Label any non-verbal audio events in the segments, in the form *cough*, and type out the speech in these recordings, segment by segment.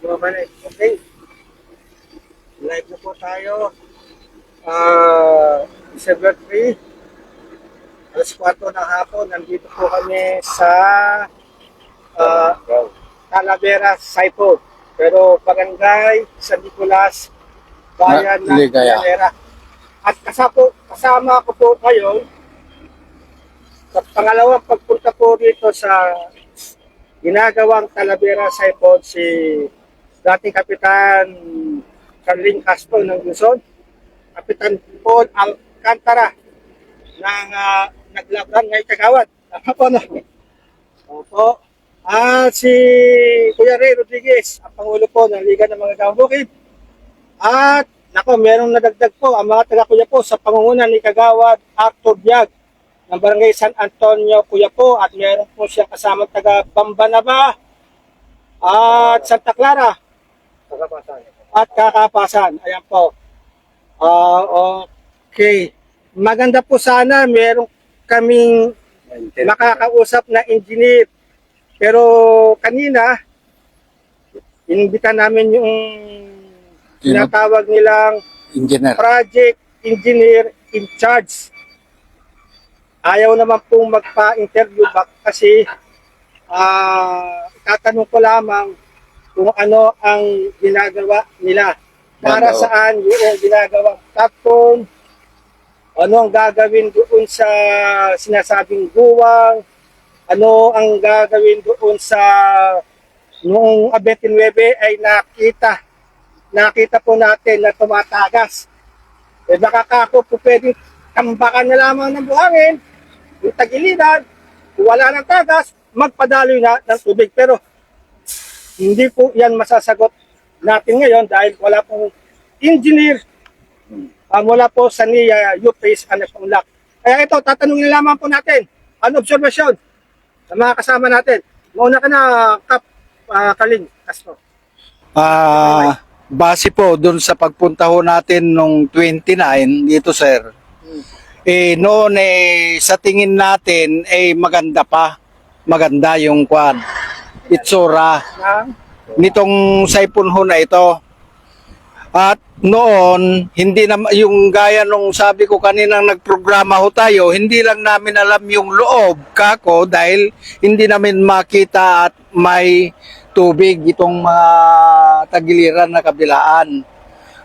Bumabalik. Okay. Live na po tayo. Ah, December 3. Alas 4 ng hapon. Nandito po kami sa ah, Talavera, Saipo. Pero Barangay San Nicolas, Bayan Na- ng Ligaya. Talavera. At kasama, kasama ko po kayo sa pangalawang pagpunta po dito sa ginagawang Talavera Saipod si dating Kapitan Carlin Castro ng Luzon, Kapitan Paul Alcantara ng uh, naglabran ngay Kagawad. Tama po no? Opo. At si Kuya Ray Rodriguez, ang Pangulo po ng Liga ng mga Gawang. At nako, merong nadagdag po ang mga taga Kuya po sa pangunguna ni Kagawad Arthur Biag ng Barangay San Antonio Kuya po at meron po siya kasama taga Bambanaba at Santa Clara at Kakapasan. Ayan po. Ah, okay. Maganda po sana meron kaming makakausap na engineer. Pero kanina, inimbita namin yung tinatawag nilang Engineer. project engineer in charge. Ayaw naman pong magpa-interview back kasi ah tatanong ko lamang kung ano ang ginagawa nila. Para Ano? saan yung ginagawang platform, ano ang gagawin doon sa sinasabing guwang, ano ang gagawin doon sa noong 29 ay nakita nakita po natin na tumatagas. Eh baka kako po pwedeng tambakan na lamang ng buhangin, yung tagilidan, wala ng tagas, magpadaloy na ng tubig. Pero hindi po yan masasagot natin ngayon dahil wala pong engineer uh, mula po sa NIA, UPACE, and Punglak. Kaya ito, tatanungin lamang po natin, ano observation sa mga kasama natin. Mauna ka na, Kap, uh, Kaling, Castro. Ah, base po dun sa pagpunta ho natin nung 29 dito sir. Eh noon eh sa tingin natin eh maganda pa. Maganda yung kwan. Itsura nitong saipon ho na ito. At noon, hindi na yung gaya nung sabi ko kaninang nagprograma ho tayo, hindi lang namin alam yung loob kako dahil hindi namin makita at may tubig itong mga tagiliran na kabilaan.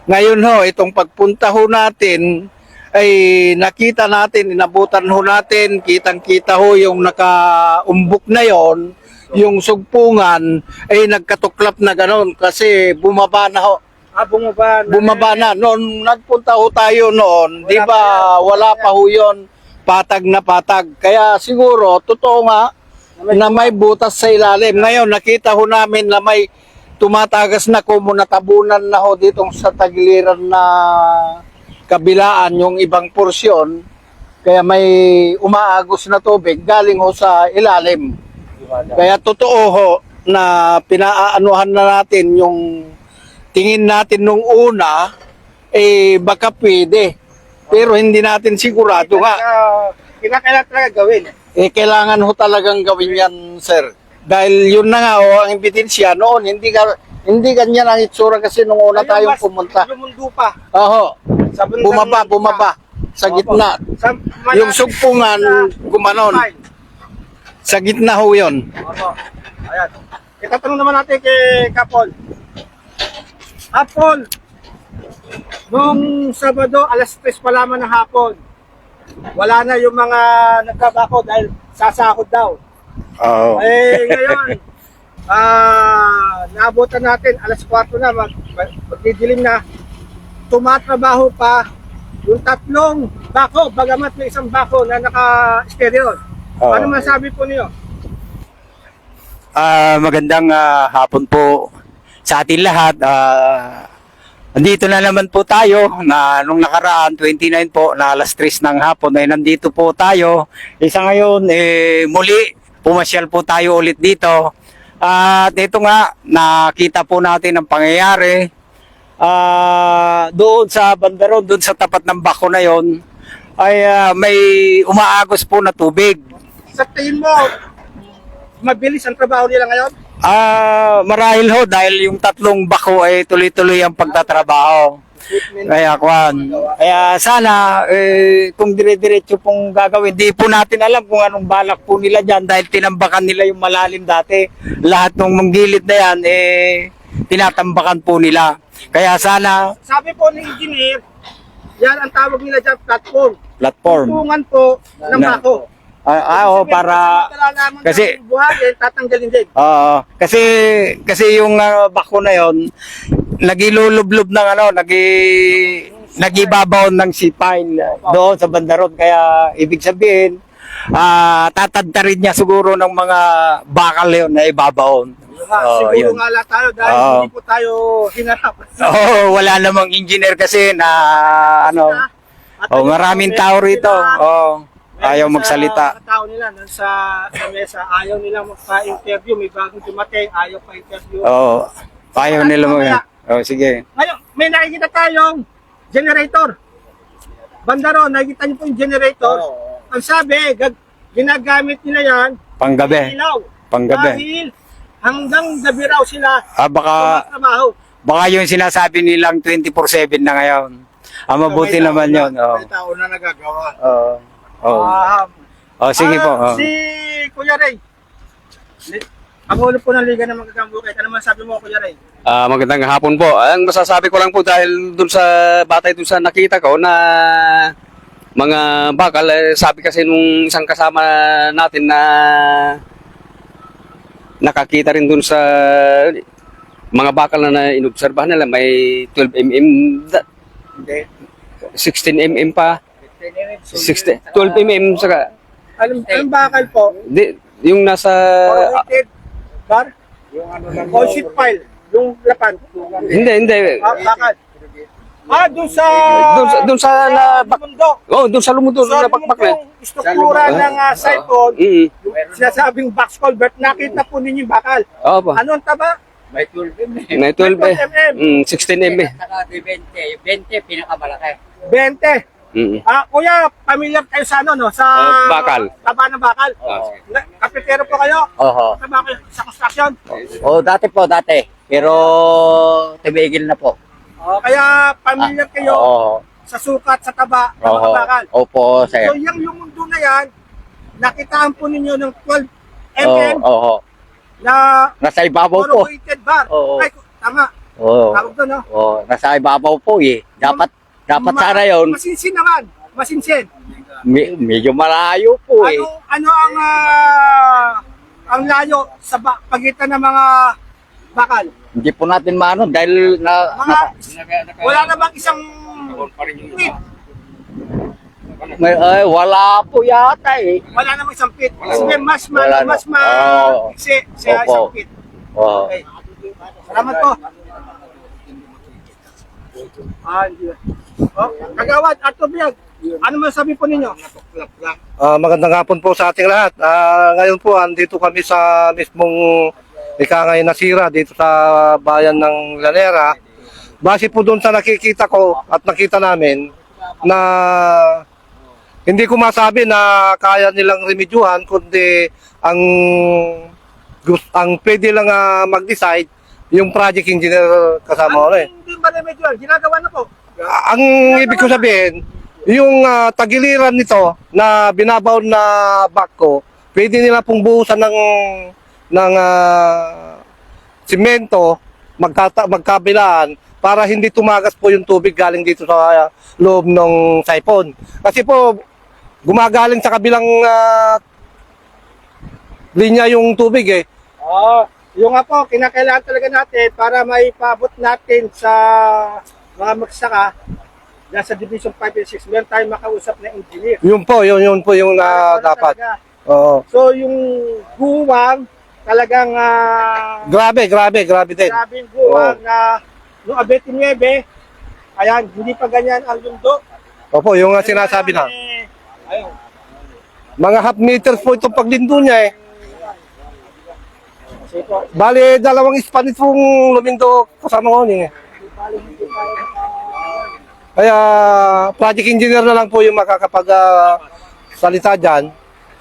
Ngayon ho, itong pagpunta ho natin ay nakita natin, inabutan ho natin, kitang-kita ho yung nakaumbok na yon, yung sugpungan ay nagkatuklap na ganon kasi bumaba na ho. ah, bumaba na. Bumaba na. Noon nagpunta ho tayo noon, di ba wala pa ho yun, patag na patag. Kaya siguro, totoo nga, na may butas sa ilalim. Ngayon, nakita ho namin na may tumatagas na kumo natabunan na ho ditong sa tagiliran na kabilaan yung ibang porsyon. Kaya may umaagos na tubig galing ho sa ilalim. Kaya totoo ho na pinaanuhan na natin yung tingin natin nung una, eh baka pwede. Pero hindi natin sigurado nga. Kinakailan talaga gawin. Eh kailangan ho talagang gawin yan, sir. Dahil yun na nga ho, ang ebidensya noon, hindi ka hindi ganyan ang itsura kasi nung una tayong pumunta. Lumundo pa. Bandang bumaba, bumaba sa gitna. Yung sugpungan, gumanon. Sa gitna ho yun. Opo. Ayan. Itatanong naman natin kay Kapol. Kapol, nung Sabado, alas 3 pa lamang ng hapon, wala na yung mga nagkabako dahil sasakot daw. Oo. Eh, *laughs* ngayon, ah, naabutan natin, alas 4 na, mag, mag- magdidilim na, tumatrabaho pa yung tatlong bako, bagamat may isang bako na naka-stereo. Oo. Ano masabi po niyo? Ah, magandang ah, hapon po sa atin lahat. Ah, andito na naman po tayo na nung nakaraan 29 po na alas 3 ng hapon ay nandito po tayo. Isa ngayon eh muli pumasyal po tayo ulit dito. At ito nga nakita po natin ang pangyayari. Ah, doon sa bandaron, doon sa tapat ng bako na yon ay ah, may umaagos po na tubig. Sa tingin mo, mabilis ang trabaho nila ngayon? Ah, marahil ho dahil yung tatlong bako ay tuloy-tuloy ang pagtatrabaho. Kaya kwan. Kaya sana eh, kung dire-diretso pong gagawin, di po natin alam kung anong balak po nila diyan dahil tinambakan nila yung malalim dati. Lahat ng manggilid na yan eh tinatambakan po nila. Kaya sana Sabi po ng engineer, yan ang tawag nila dyan, platform. platform. Tungan po ng Na- bako. Ah, ah, oo, para kasi- kasi buhagin, tatanggalin din. Oo. kasi kasi yung ah, bako na yon nagilulublob ng ano, nagi nagibabaw ng sipine doon sa bandarod kaya ibig sabihin ah tatadtarin niya siguro ng mga bakal yon na ibabaon. Ah, Oo, siguro yun. nga lang tayo dahil Oo. hindi po tayo hinarap. *laughs* Oo, wala namang engineer kasi na ano. At Oh, ayun, maraming meron tao rito. sila- Oh, ayaw sa magsalita. mga tao nila nun sa, sa mesa, ayaw nila magpa-interview. May bagong dumating, ayaw pa-interview. Oo. Ayaw nila mo yan. Oh, sige. Ngayon, may nakikita tayong generator. Bandaro, nakikita niyo po yung generator. Ang sabi, gag- ginagamit nila yan, Panggabi. ilaw. Panggabi. Dahil hanggang gabi raw sila Ah, baka tumatrabaho. Baka yung sinasabi nilang 24-7 na ngayon. Ang mabuti May tao naman na- yun. Oh. May tao na nagagawa. Oo. Oh. Ah, oh, sige ah, po. Oh. Si Kuya Ray. Li- Pangulo po ng Liga ng Magagambukay. Ano man sabi mo, Kuya Ray? Ah, magandang hapon po. Ang masasabi ko lang po dahil dun sa batay dun sa nakita ko na mga bakal, eh, sabi kasi nung isang kasama natin na nakakita rin dun sa mga bakal na, na inobserbahan nila may 12 mm, da- Hindi. 16 mm pa, 16, 12 mm saka Alam, ang bakal po, di, yung nasa corrugated bar, o sheet pile, yung lapan. hindi hindi Ah, bakal. Ah, doon sa... Doon sa- doon sa na- bak- oh doon sa lumudo So, na bakbak na yung struktura ng uh, siphon, mm yung sinasabing box culvert, nakita po ninyo yung bakal. Opo. Ano ang taba? May 12 May 12 mm. Mm, 16 mm. Saka 20, 20 pinakamalaki. 20. Mm. Ah, kuya, familiar kayo sa ano, no? Sa Ah, bakal. taba ng bakal. Ah, Kapitero po kayo? Oho. Taba kayo sa construction? Oh, dati po, dati. Pero tumigil na po. Oh, kaya familiar kayo Oo. sa sukat, sa taba mga Oho. bakal. Opo, sir. So, yung, yung mundo na yan, nakitaan po ninyo ng 12 Oo, mm oho. na Nasa ibabaw po. bar. Oo. Ay, tama. Oo. Tawag doon, no? Oh, nasa ibabaw po eh. Dapat dapat Ma- sana 'yon. Masinsin naman. Masinsin. Me- medyo malayo po eh. Ano, ano ang ah, ang layo sa ba- pagitan ng mga bakal? Hindi po natin maano dahil na, Mga, wala na bang isang feet? may, ay, wala po yata eh. Wala namang isang feet. Sige, mas ma, Wala na. mas ma, Oo. si, siya Opo. isang feet. Oh. Okay. Salamat po. Ah, hindi. Oh, kagawad, Arto Biag, ano masabi po ninyo? Ah, magandang hapon po sa ating lahat. Ah, ngayon po, andito kami sa mismong ikangay na sira dito sa bayan ng Lanera. Base po doon sa nakikita ko at nakita namin na hindi ko masabi na kaya nilang remedyuhan kundi ang ang pwede lang ah, mag-decide yung project engineer kasama ko Ano eh. hindi ba remedyo? Ginagawa na po. Ang ibig ko sabihin, yung ah, tagiliran nito na binabaw na bako, pwede nila pong buhusan ng ng simento magkata, magkabilaan para hindi tumagas po yung tubig galing dito sa loob ng siphon. Kasi po gumagaling sa kabilang ah, linya yung tubig eh. Oo. yung nga po, kinakailangan talaga natin para may paabot natin sa mga magsaka dyan sa Division 5 and 6, meron tayong makausap na engineer. Yun po, yun, yun po yung Para dapat. talaga. Oo. So, yung guwang, talagang uh, Grabe, grabe, grabe din. grabing guwang na noong 29, ayan, hindi pa ganyan ang lundo. Opo, yung ah, sinasabi na. Eh, ayun. Mga half meters po itong paglindo niya eh. Kasi po, Bali, dalawang span itong lumindo kasama ko niya eh. Kaya, project engineer na lang po yung makakapag ah, salita dyan.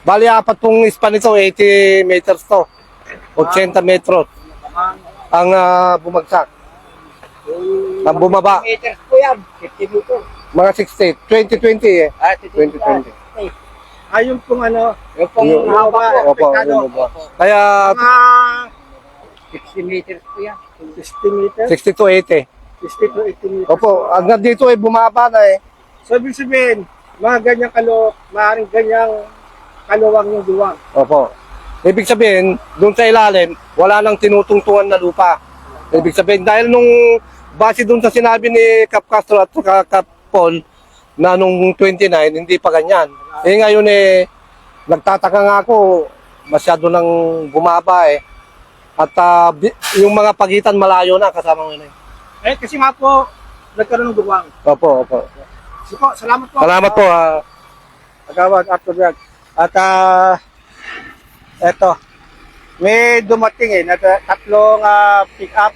Bali, apat pong span ito, 80 meters to. 80 metros. ang ah, bumagsak. Ang bumaba. meters po yan. 50 meters. Mga 60. 2020 eh. Ah, 2020. Ayun pong ano, yung pong Yung- haba, Opo, apektado. yun po. Kaya Mga 60 meters po yan. 60 meters, 60 to 80. 60 to 80 meters. Opo, hanggang dito ay bumaba na eh. So, ibig sabihin, mga ganyang kalo, maaaring ganyang kaluwang yung duwang. Opo. Ibig sabihin, doon sa ilalim, wala nang tinutungtungan na lupa. Ibig sabihin, dahil nung base doon sa sinabi ni Cap Castro at Cap Paul, na nung 29, hindi pa ganyan. Eh ngayon eh, nagtataka nga ako, masyado nang bumaba eh. At bi- yung mga pagitan malayo na kasama yun eh. Eh, kasi nga po, nagkaroon ng duwang. Opo, opo. So, po, salamat po. Salamat po. ah. Agawad Arthur Bragg. At ah eto, may dumating eh, na tatlong ah, pick up.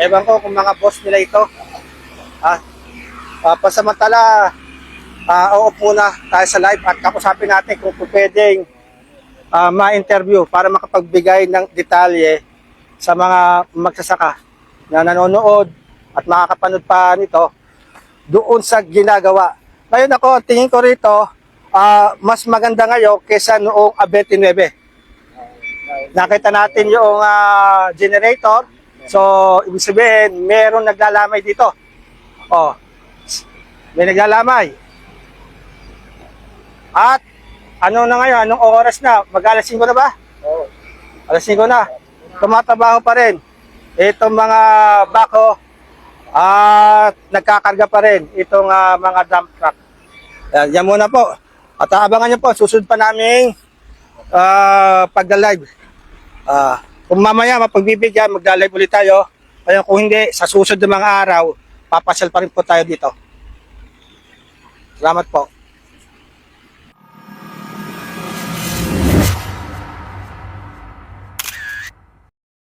Ewan ko kung mga boss nila ito. Ah, ah, pasamantala, ah oo muna tayo sa live at kakusapin natin kung pwedeng ah, ma-interview para makapagbigay ng detalye sa mga magsasaka na nanonood at makakapanood pa nito doon sa ginagawa. Ngayon ako, ang tingin ko rito, ah, mas maganda ngayon kesa noong 29. Nakita natin yung ah, generator. So, ibig sabihin, meron naglalamay dito. Oh, may naglalamay. At, ano na ngayon, anong oras na? Mag-alas 5 na ba? Oo. Alas 5 na. Tumatrabaho pa rin. Itong mga bako, at nagkakarga pa rin itong ah, mga dump truck. Yan, yan muna po. At aabangan nyo po, susunod pa naming uh, pagda-live. Ah, kung mamaya mapagbibigyan, magda-live ulit tayo. Ayun, kung hindi, sa susunod na mga araw, papasyal pa rin po tayo dito. Salamat po.